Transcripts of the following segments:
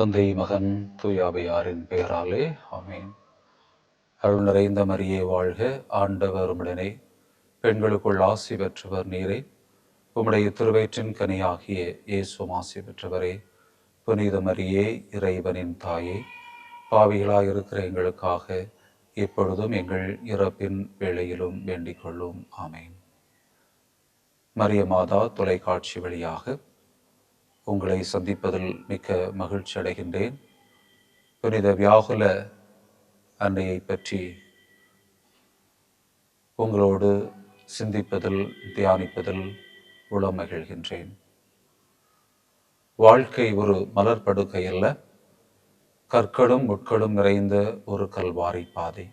தந்தை மகன் தூயாவையாரின் பெயராலே ஆமீன். அருள் நிறைந்த மரியே வாழ்க. ஆண்டவர் உடனே பெண்களுக்குள் ஆசி பெற்றவர் நீரே. உம்முடைய திருவயிற்றின் கனியாகிய இயேசும் ஆசி பெற்றவரே. புனித மரியே இறைவனின் தாயே. பாவிகளாயிருக்கிற எங்களுக்காக இப்பொழுதும் எங்கள் இறப்பின் வேளையிலும் வேண்டிக் கொள்ளும். ஆமேன். மரிய மாதா தொலைக்காட்சி வழியாக உங்களை சந்திப்பதில் மிக்க மகிழ்ச்சி அடைகின்றேன். புனித வியாகுல அன்னையை பற்றி உங்களோடு சிந்திப்பதில் தியானிப்பதில் உளம் மகிழ்கின்றேன். வாழ்க்கை ஒரு மலர் படுக்கை அல்ல கற்களும் முட்களும் நிறைந்த ஒரு கல்வாரி பாதை.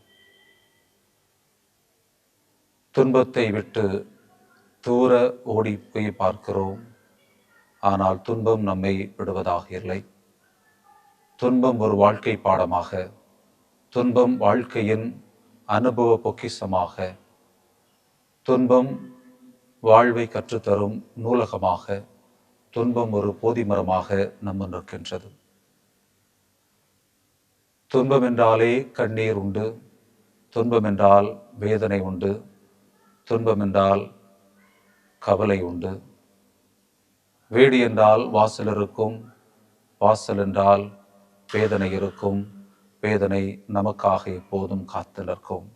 துன்பத்தை விட்டு தூர ஓடி போய் பார்க்கிறோம் ஆனால் துன்பம் நம்மை விடுவதாக இல்லை. துன்பம் ஒரு வாழ்க்கை பாடமாக துன்பம் வாழ்க்கையின் அனுபவ பொக்கிசமாக துன்பம் வாழ்வை கற்றுத்தரும் நூலகமாக துன்பம் ஒரு போதிமரமாக நம்ம நிற்கின்றது. துன்பம் என்றாலே கண்ணீர் உண்டு துன்பம் என்றால் வேதனை உண்டு துன்பம் என்றால் கவலை உண்டு. வீடு என்றால் வாசல் இருக்கும். வாசல் என்றால் வேதனை இருக்கும். வேதனை நமக்காக எப்போதும் காத்து நிற்கும்.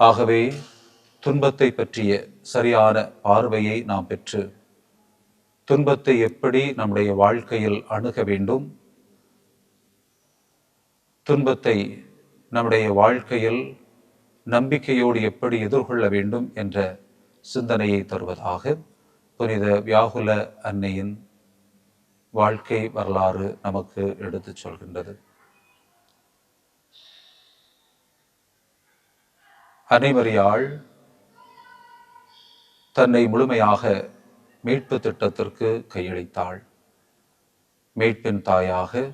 ஆகவே துன்பத்தை பற்றிய சரியான பார்வையை நாம் பெற்று துன்பத்தை எப்படி நம்முடைய வாழ்க்கையில் அணுக வேண்டும்? துன்பத்தை நம்முடைய வாழ்க்கையில் நம்பிக்கையோடு எப்படி எதிர்கொள்ள வேண்டும் என்ற சிந்தனையை தருவதாக புனித வியாகுல அன்னையின் வாழ்க்கை வரலாறு நமக்கு எடுத்துச் சொல்கின்றது. அனைவரியாள் தன்னை முழுமையாக மீட்பு திட்டத்திற்கு கையளித்தாள். மீட்பின் தாயாக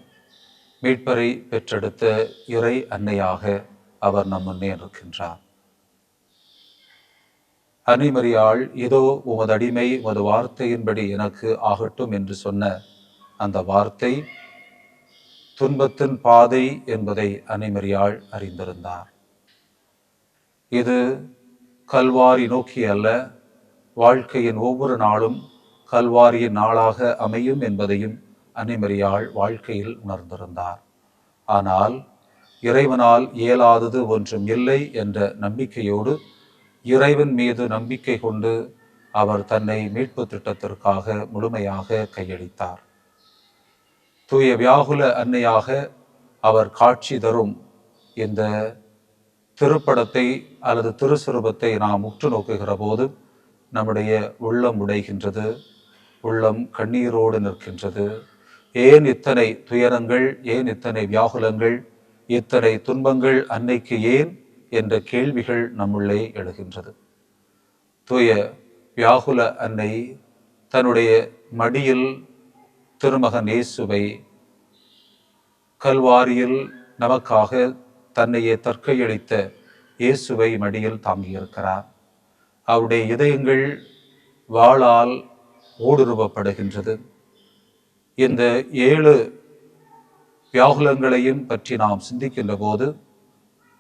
மீட்பரை பெற்றெடுத்த இறை அன்னையாக அவர் நம் முன்னே இருக்கின்றார் அன்னைமரியாள் இதோ உமது அடிமை உமது வார்த்தையின்படி எனக்கு ஆகட்டும் என்று சொன்ன அந்த வார்த்தை துன்பத்தின் பாதை என்பதை அன்னைமரியாள் அறிந்திருந்தார். இது கல்வாரி நோக்கி அல்ல வாழ்க்கையின் ஒவ்வொரு நாளும் கல்வாரியின் நாளாக அமையும் என்பதையும் அன்னைமரியாள் வாழ்க்கையில் உணர்ந்திருந்தார். ஆனால் இறைவனால் இயலாதது ஒன்றும் இல்லை என்ற நம்பிக்கையோடு இறைவன் மீது நம்பிக்கை கொண்டு அவர் தன்னை மீட்பு திட்டத்திற்காக முழுமையாக கையளித்தார். தூய வியாகுல அன்னையாக அவர் காட்சி தரும் இந்த திருப்படத்தை அல்லது திருசுரூபத்தை நாம் உற்று நோக்குகிற போது நம்முடைய உள்ளம் உடைகின்றது உள்ளம் கண்ணீரோடு நிற்கின்றது. ஏன் இத்தனை துயரங்கள் ஏன் இத்தனை வியாகுலங்கள் இத்தனை துன்பங்கள் அன்னைக்கு ஏன் என்ற கேள்விகள் நம்முள்ளே எழுகின்றது. தூய வியாகுல அன்னை தன்னுடைய மடியில் திருமகன் இயேசுவை கல்வாரியில் நமக்காக தன்னையே தற்கையளித்த இயேசுவை மடியில் தாங்கியிருக்கிறார். அவருடைய இதயங்கள் வாளால் ஊடுருவப்படுகின்றது. இந்த ஏழு வியாகுலங்களையும் பற்றி நாம் சிந்திக்கின்ற போது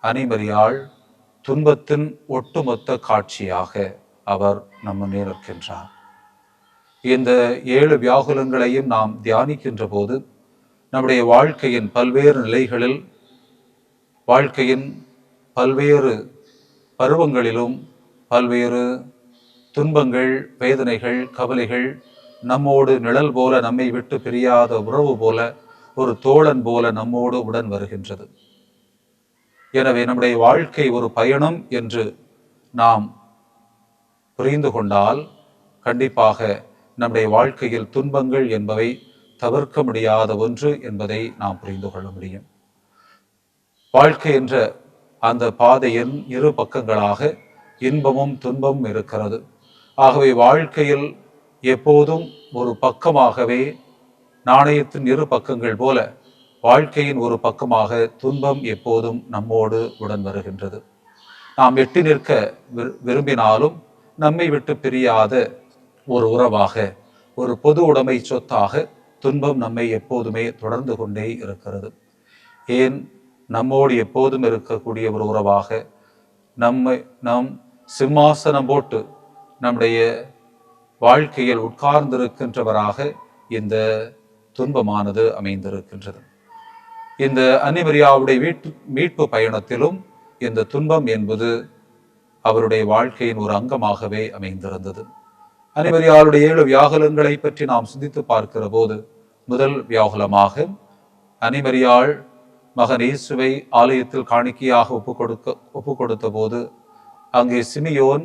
அனைமரியாள் துன்பத்தின் ஒட்டுமொத்த காட்சியாக அவர் நம்ம நிற்கின்றார். இந்த ஏழு வியாகுலங்களையும் நாம் தியானிக்கின்ற போது நம்முடைய வாழ்க்கையின் பல்வேறு நிலைகளில் வாழ்க்கையின் பல்வேறு பருவங்களிலும் பல்வேறு துன்பங்கள் வேதனைகள் கவலைகள் நம்மோடு நிழல் போல நம்மை விட்டு பிரியாத உறவு போல ஒரு தோழன் போல நம்மோடு உடன் வருகின்றது. எனவே நம்முடைய வாழ்க்கை ஒரு பயணம் என்று நாம் புரிந்து கொண்டால் கண்டிப்பாக நம்முடைய வாழ்க்கையில் துன்பங்கள் என்பவை தவிர்க்க முடியாத ஒன்று என்பதை நாம் புரிந்து கொள்ள முடியும். வாழ்க்கை என்ற அந்த பாதையின் இரு பக்கங்களாக இன்பமும் துன்பமும் இருக்கிறது. ஆகவே வாழ்க்கையில் எப்போதும் ஒரு பக்கமாகவே நாணயத்தின் இரு பக்கங்கள் போல வாழ்க்கையின் ஒரு பக்கமாக துன்பம் எப்போதும் நம்மோடு உடன் வருகின்றது. நாம் எட்டி நிற்க விரு- விரும்பினாலும் நம்மை விட்டு பிரியாத ஒரு உறவாக ஒரு பொது உடைமை சொத்தாக துன்பம் நம்மை எப்போதுமே தொடர்ந்து கொண்டே இருக்கிறது. ஏன்? நம்மோடு எப்போதும் இருக்கக்கூடிய ஒரு உறவாக நம்மை நம் சிம்மாசனம் போட்டு நம்முடைய வாழ்க்கையில் உட்கார்ந்திருக்கின்றவராக இந்த துன்பமானது அமைந்திருக்கின்றது. இந்த அன்னிமரியாவுடைய வீட்டு மீட்பு பயணத்திலும் இந்த துன்பம் என்பது அவருடைய வாழ்க்கையின் ஒரு அங்கமாகவே அமைந்திருந்தது. அன்னிமரியாளுடைய ஏழு வியாகுலங்களை பற்றி நாம் சிந்தித்து பார்க்கிற போது முதல் வியாகுலமாக அனிமரியாள் மகன் இயேசுவை ஆலயத்தில் காணிக்கையாக ஒப்பு கொடுக்க ஒப்பு கொடுத்த போது அங்கே சிமியோன்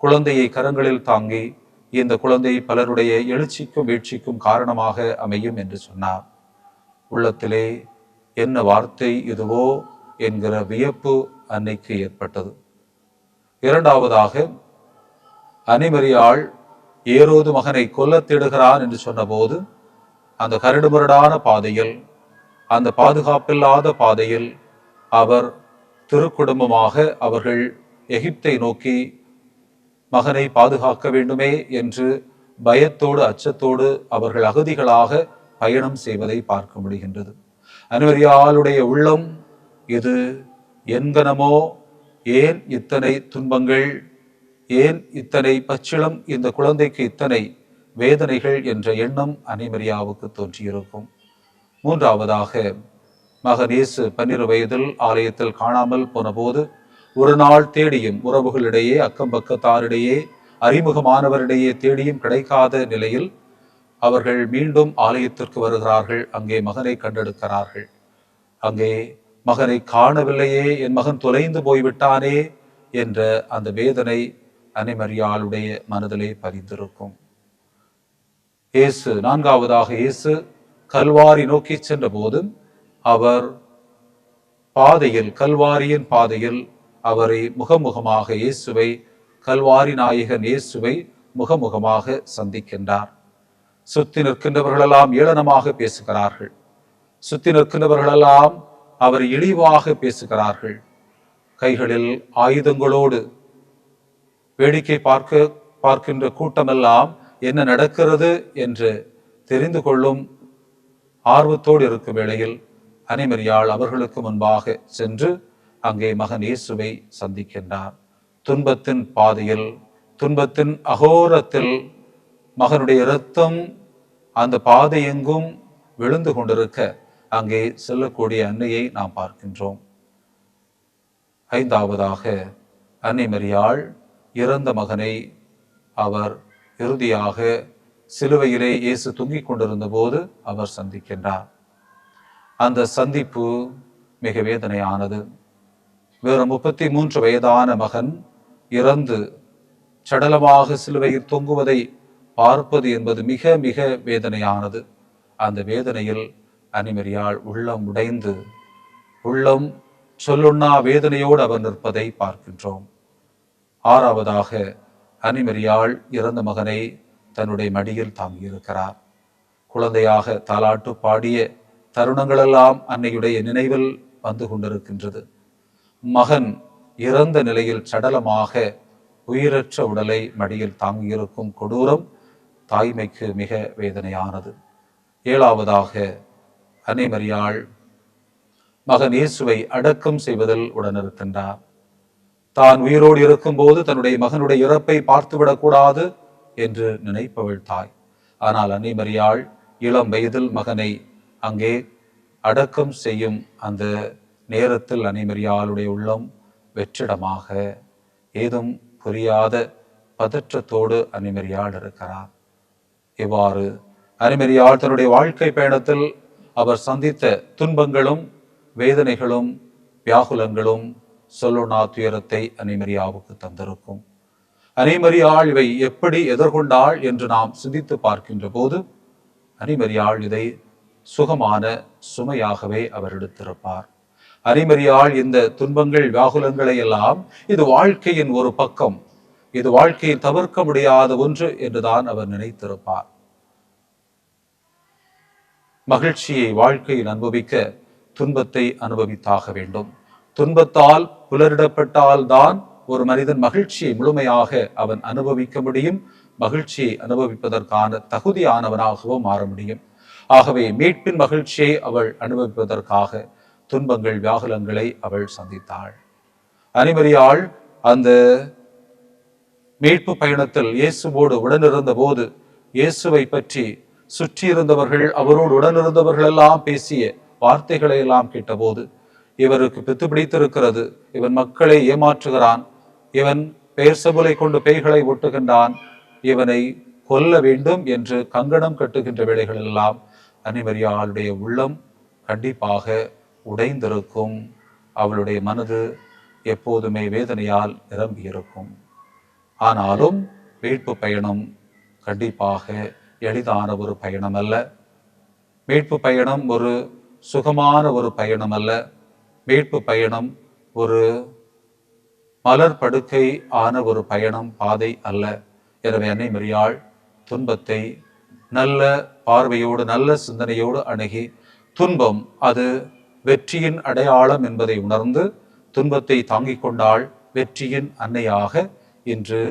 குழந்தையை கரங்களில் தாங்கி இந்த குழந்தை பலருடைய எழுச்சிக்கும் வீழ்ச்சிக்கும் காரணமாக அமையும் என்று சொன்னார். உள்ளத்திலே என்ன வார்த்தை இதுவோ என்கிற வியப்பு அன்னைக்கு ஏற்பட்டது. இரண்டாவதாக அனிமரியாள் ஏரோது மகனை கொல்ல தேடுகிறான் என்று சொன்னபோது அந்த கரடுமுரடான பாதையில் அந்த பாதுகாப்பில்லாத பாதையில் அவர் திருக்குடும்பமாக அவர்கள் எகிப்தை நோக்கி மகனை பாதுகாக்க வேண்டுமே என்று பயத்தோடு அச்சத்தோடு அவர்கள் அகதிகளாக பயணம் செய்வதை பார்க்க முடிகின்றது. அனுமதியாளுடைய உள்ளம் இது. என்கனமோ ஏன் இத்தனை துன்பங்கள்? ஏன் இத்தனை பச்சிளம் இந்த குழந்தைக்கு இத்தனை வேதனைகள் என்ற எண்ணம் அனிமரியாவுக்கு தோன்றியிருக்கும்? மூன்றாவதாக மகன் இயேசு பன்னிரு வயதில் ஆலயத்தில் காணாமல் போனபோது ஒரு நாள் தேடியும் உறவுகளிடையே அக்கம் பக்கத்தாரிடையே அறிமுகமானவரிடையே தேடியும் கிடைக்காத நிலையில் அவர்கள் மீண்டும் ஆலயத்திற்கு வருகிறார்கள். அங்கே மகனை கண்டெடுக்கிறார்கள். அங்கே மகனை காணவில்லையே என் மகன் தொலைந்து போய்விட்டானே என்ற அந்த வேதனை அனைமரியாளுடைய மனதிலே பதிந்திருக்கும். இயேசு நான்காவதாக இயேசு கல்வாரி நோக்கி சென்ற போதும் அவர் பாதையில் கல்வாரியின் பாதையில் அவரை முகமுகமாக இயேசுவை கல்வாரி நாயகன் இயேசுவை முகமுகமாக சந்திக்கின்றார். சுத்தி நிற்கின்றவர்களெல்லாம் ஏளனமாக பேசுகிறார்கள். சுத்தி நிற்கின்றவர்களெல்லாம் அவர் இழிவாக பேசுகிறார்கள். கைகளில் ஆயுதங்களோடு வேடிக்கை பார்க்க பார்க்கின்ற கூட்டமெல்லாம் என்ன நடக்கிறது என்று தெரிந்து கொள்ளும் ஆர்வத்தோடு இருக்கும் வேளையில் அனைமரியாள் அவர்களுக்கு முன்பாக சென்று அங்கே மகன் இயேசுவை சந்திக்கின்றார். துன்பத்தின் பாதையில் துன்பத்தின் அகோரத்தில் மகனுடைய இரத்தம் அந்த பாதை எங்கும் விழுந்து கொண்டிருக்க அங்கே செல்லக்கூடிய அன்னையை நாம் பார்க்கின்றோம். ஐந்தாவதாக அன்னை மரியாள் இறந்த மகனை அவர் இறுதியாக சிலுவையிலே இயேசு தொங்கிக் கொண்டிருந்த போது அவர் சந்திக்கின்றார். அந்த சந்திப்பு மிக வேதனையானது. வெறும் முப்பத்தி மூன்று வயதான மகன் இறந்து சடலமாக சிலுவையில் தொங்குவதை பார்ப்பது என்பது மிக மிக வேதனையானது. அந்த வேதனையில் அனிமரியாள் உள்ளம் உடைந்து உள்ளம் சொல்லுண்ணா வேதனையோடு அவர் நிற்பதை பார்க்கின்றோம். ஆறாவதாக அனிமரியாள் இறந்த மகனை தன்னுடைய மடியில் தாங்கியிருக்கிறார். குழந்தையாக தாலாட்டு பாடிய தருணங்களெல்லாம் அன்னையுடைய நினைவில் வந்து கொண்டிருக்கின்றது. மகன் இறந்த நிலையில் சடலமாக உயிரற்ற உடலை மடியில் தாங்கியிருக்கும் கொடூரம் தாய்மைக்கு மிக வேதனையானது. ஏழாவதாக அன்னைமரியாள் மகன் இயேசுவை அடக்கம் செய்வதில் உடனிருக்கின்றார். தான் உயிரோடு இருக்கும்போது தன்னுடைய மகனுடைய இறப்பை பார்த்துவிடக்கூடாது என்று நினைப்பவள் தாய். ஆனால் அன்னைமரியாள் இளம் வயதில் மகனை அங்கே அடக்கம் செய்யும் அந்த நேரத்தில் அன்னை மரியாளுடைய உள்ளம் வெற்றிடமாக ஏதும் புரியாத பதற்றத்தோடு அன்னைமரியாள் இருக்கிறார். இவ்வாறு அரிமரியாள் தன்னுடைய வாழ்க்கை பயணத்தில் அவர் சந்தித்த துன்பங்களும் வேதனைகளும் வியாகுலங்களும் சொல்லுனா துயரத்தை அனிமரியாவுக்கு தந்திருக்கும். அனைமரியாள் இவை எப்படி எதிர்கொண்டாள் என்று நாம் சிந்தித்து பார்க்கின்ற போது அனிமரியாள் இதை சுகமான சுமையாகவே அவர் எடுத்திருப்பார். அரிமரியாள் இந்த துன்பங்கள் வியாகுலங்களை எல்லாம் இது வாழ்க்கையின் ஒரு பக்கம் இது வாழ்க்கையை தவிர்க்க முடியாத ஒன்று என்றுதான் அவர் நினைத்திருப்பார். மகிழ்ச்சியை வாழ்க்கையில் அனுபவிக்க துன்பத்தை அனுபவித்தாக வேண்டும். துன்பத்தால் புலரிடப்பட்டால் தான் ஒரு மனிதன் மகிழ்ச்சியை முழுமையாக அவன் அனுபவிக்க முடியும். மகிழ்ச்சியை அனுபவிப்பதற்கான தகுதியானவனாகவும் மாற முடியும். ஆகவே மீட்பின் மகிழ்ச்சியை அவள் அனுபவிப்பதற்காக துன்பங்கள் வியாகுலங்களை அவள் சந்தித்தாள். அனிமரியாள் அந்த மீட்பு பயணத்தில் இயேசுவோடு உடனிருந்த போது இயேசுவை பற்றி சுற்றியிருந்தவர்கள் அவரோடு உடனிருந்தவர்கள் எல்லாம் பேசிய வார்த்தைகளை எல்லாம் கேட்டபோது இவருக்கு பித்து பிடித்திருக்கிறது. இவன் மக்களை ஏமாற்றுகிறான். இவன் பெயர் சபுலை கொண்டு பேய்களை ஒட்டுகின்றான். இவனை கொல்ல வேண்டும் என்று கங்கணம் கட்டுகின்ற வேலைகள் எல்லாம் அனிமரியாளுடைய உள்ளம் கண்டிப்பாக உடைந்திருக்கும். அவளுடைய மனது எப்போதுமே வேதனையால் நிரம்பியிருக்கும். ஆனாலும் மீட்பு பயணம் கண்டிப்பாக எளிதான ஒரு பயணம் அல்ல மீட்பு பயணம் ஒரு சுகமான ஒரு பயணம் அல்ல மீட்பு பயணம் ஒரு மலர் படுக்கை ஆன ஒரு பயணம் பாதை அல்ல. எனவே அன்னை மரியாள் துன்பத்தை நல்ல பார்வையோடு நல்ல சிந்தனையோடு அணுகி துன்பம் அது வெற்றியின் அடையாளம் என்பதை உணர்ந்து துன்பத்தை தாங்கிக் கொண்டாள் வெற்றியின் அன்னையாக இன்று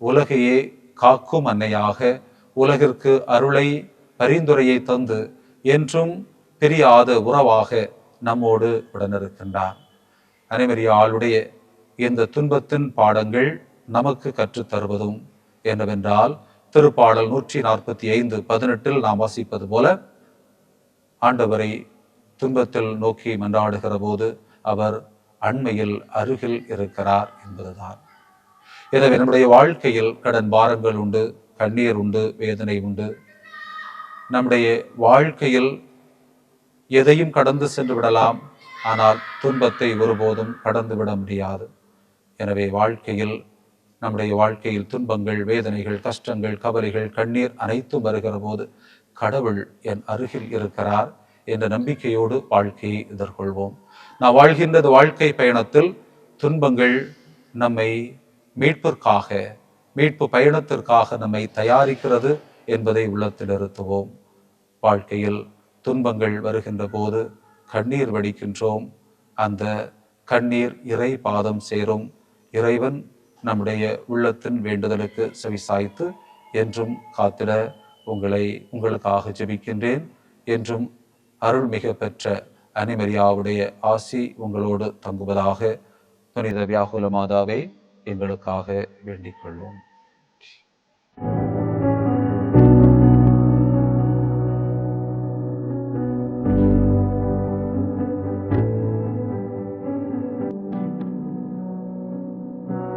உலகையே காக்கும் அன்னையாக உலகிற்கு அருளை பரிந்துரையை தந்து என்றும் பிரியாத உறவாக நம்மோடு உடனிருக்கின்றார். அனைமரியாளுடைய இந்த துன்பத்தின் பாடங்கள் நமக்கு கற்றுத் தருவதும் என்னவென்றால் திருப்பாடல் நூற்றி நாற்பத்தி ஐந்து பதினெட்டில் நாம் வாசிப்பது போல ஆண்டவரை துன்பத்தில் நோக்கி மன்றாடுகிற போது அவர் அண்மையில் அருகில் இருக்கிறார் என்பதுதான். எனவே நம்முடைய வாழ்க்கையில் கடன் பாரங்கள் உண்டு கண்ணீர் உண்டு வேதனை உண்டு. நம்முடைய வாழ்க்கையில் எதையும் கடந்து சென்று விடலாம் ஆனால் துன்பத்தை ஒருபோதும் கடந்து விட முடியாது. எனவே வாழ்க்கையில் நம்முடைய வாழ்க்கையில் துன்பங்கள் வேதனைகள் கஷ்டங்கள் கவலைகள் கண்ணீர் அனைத்தும் வருகிற போது கடவுள் என் அருகில் இருக்கிறார் என்ற நம்பிக்கையோடு வாழ்க்கையை எதிர்கொள்வோம். நான் வாழ்கின்றது வாழ்க்கை பயணத்தில் துன்பங்கள் நம்மை மீட்பிற்காக மீட்பு பயணத்திற்காக நம்மை தயாரிக்கிறது என்பதை உள்ளத்தில் நிறுத்துவோம். வாழ்க்கையில் துன்பங்கள் வருகின்ற போது கண்ணீர் வடிக்கின்றோம். அந்த கண்ணீர் இறை பாதம் சேரும். இறைவன் நம்முடைய உள்ளத்தின் வேண்டுதலுக்கு செவிசாய்த்து என்றும் காத்திட உங்களை உங்களுக்காக ஜெபிக்கின்றேன் என்றும் அருள்மிக பெற்ற அனிமரியாவுடைய ஆசி உங்களோடு தங்குவதாக துனித வியாகுல மாதாவே எங்களுக்காக வேண்டிக் கொள்வோம்.